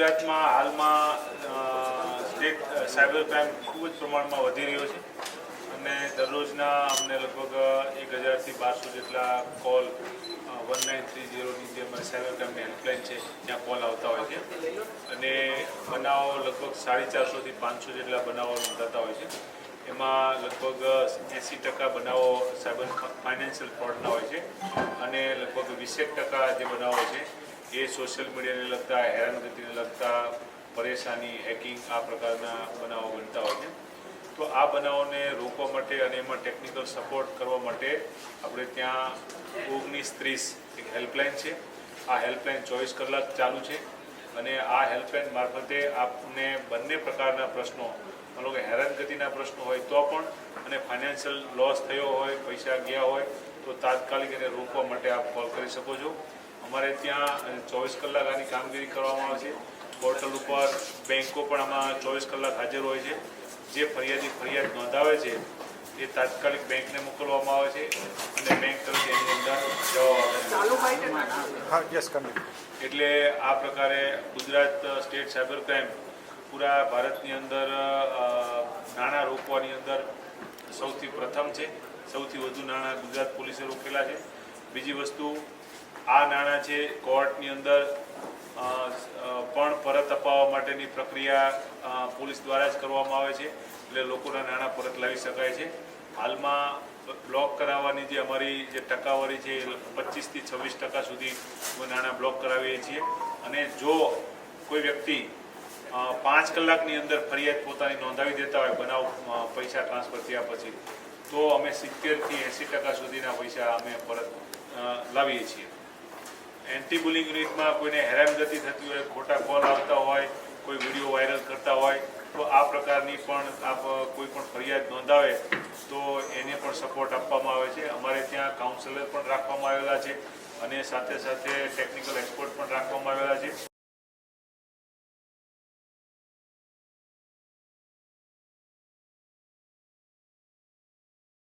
State જે cyber crime ખૂબ જ પ્રમાણમાં વધી રહ્યો છે. અને દરરોજના અમને લગભગ એક હજારથી બારસો જેટલા કોલ વન નાઇન થ્રી ઝીરોની જે અમારી સાયબર ક્રાઇમની હેલ્પલાઇન છે, ત્યાં કોલ આવતા હોય છે. અને બનાવો લગભગ સાડી ચારસોથી પાંચસો જેટલા બનાવો નોંધાતા હોય છે. એમાં લગભગ એંસી ટકા બનાવો સાયબર ફાઇનાન્શિયલ ફ્રોડના હોય છે અને લગભગ વીસેક ટકા જે બનાવો છે, એ સોશિયલ મીડિયાને લગતા હેરાનગતિને લગતા પરેશાની હેકિંગ આ પ્રકારના બનાવો બનતા હોય છે. તો આ બનાવોને રોકવા માટે અને એમાં ટેકનિકલ સપોર્ટ કરવા માટે આપણે ત્યાં ઓગણીસ ત્રીસ એક હેલ્પલાઇન છે. આ હેલ્પલાઇન ચોવીસ કલાક ચાલુ છે અને આ હેલ્પલાઇન મારફતે આપને બંને પ્રકારના પ્રશ્નો મતલબ કે હેરાનગતિના પ્રશ્નો હોય તો પણ અને ફાઇનાન્શિયલ લોસ થયો હોય, પૈસા ગયા હોય તો તાત્કાલિક એને રોકવા માટે આપ કોલ કરી શકો છો. અમારે ત્યાં ચોવીસ કલાક આની કામગીરી કરવામાં આવે છે. પોર્ટલ ઉપર બેંકો પણ આમાં ચોવીસ કલાક હાજર હોય છે. જે ફરિયાદી ફરિયાદ નોંધાવે છે એ તાત્કાલિક બેંકને મોકલવામાં આવે છે અને બેંક તરફથી એની અંદર જવાબ આપે એટલે આ પ્રકારે ગુજરાત સ્ટેટ સાયબર ક્રાઇમ પૂરા ભારતની અંદર નાણાં રોકવાની અંદર સૌથી પ્રથમ છે. સૌથી વધુ નાણાં ગુજરાત પોલીસે રોકેલા છે. બીજી વસ્તુ આ નાણાં છે કોર્ટની અંદર પણ પરત અપાવવા માટેની પ્રક્રિયા પોલીસ દ્વારા જ કરવામાં આવે છે. એટલે લોકોના નાણાં પરત લાવી શકાય છે. હાલમાં બ્લોક કરાવવાની જે અમારી જે ટકાવારી છે પચીસથી છવ્વીસ ટકા સુધી નાણાં બ્લોક કરાવીએ છીએ. અને જો કોઈ વ્યક્તિ પાંચ કલાકની અંદર ફરિયાદ પોતાની નોંધાવી દેતા હોય, બનાવ પૈસા ટ્રાન્સફર થયા પછી, તો અમે સિત્તેરથી એંસી ટકા સુધીના પૈસા અમે પરત લાવીએ છીએ. એન્ટી બુલિંગ યુનિટમાં કોઈને હેરાનગતિ થતી હોય, ખોટા કોલ આવતા હોય, કોઈ વીડિયો વાયરલ કરતા હોય, તો આ પ્રકારની પણ આપ કોઈ પણ ફરિયાદ નોંધાવે, તો એને પણ સપોર્ટ આપવામાં આવે છે. અમારે ત્યાં કાઉન્સેલર પણ રાખવામાં આવેલા છે અને સાથે સાથે ટેકનિકલ એક્સપર્ટ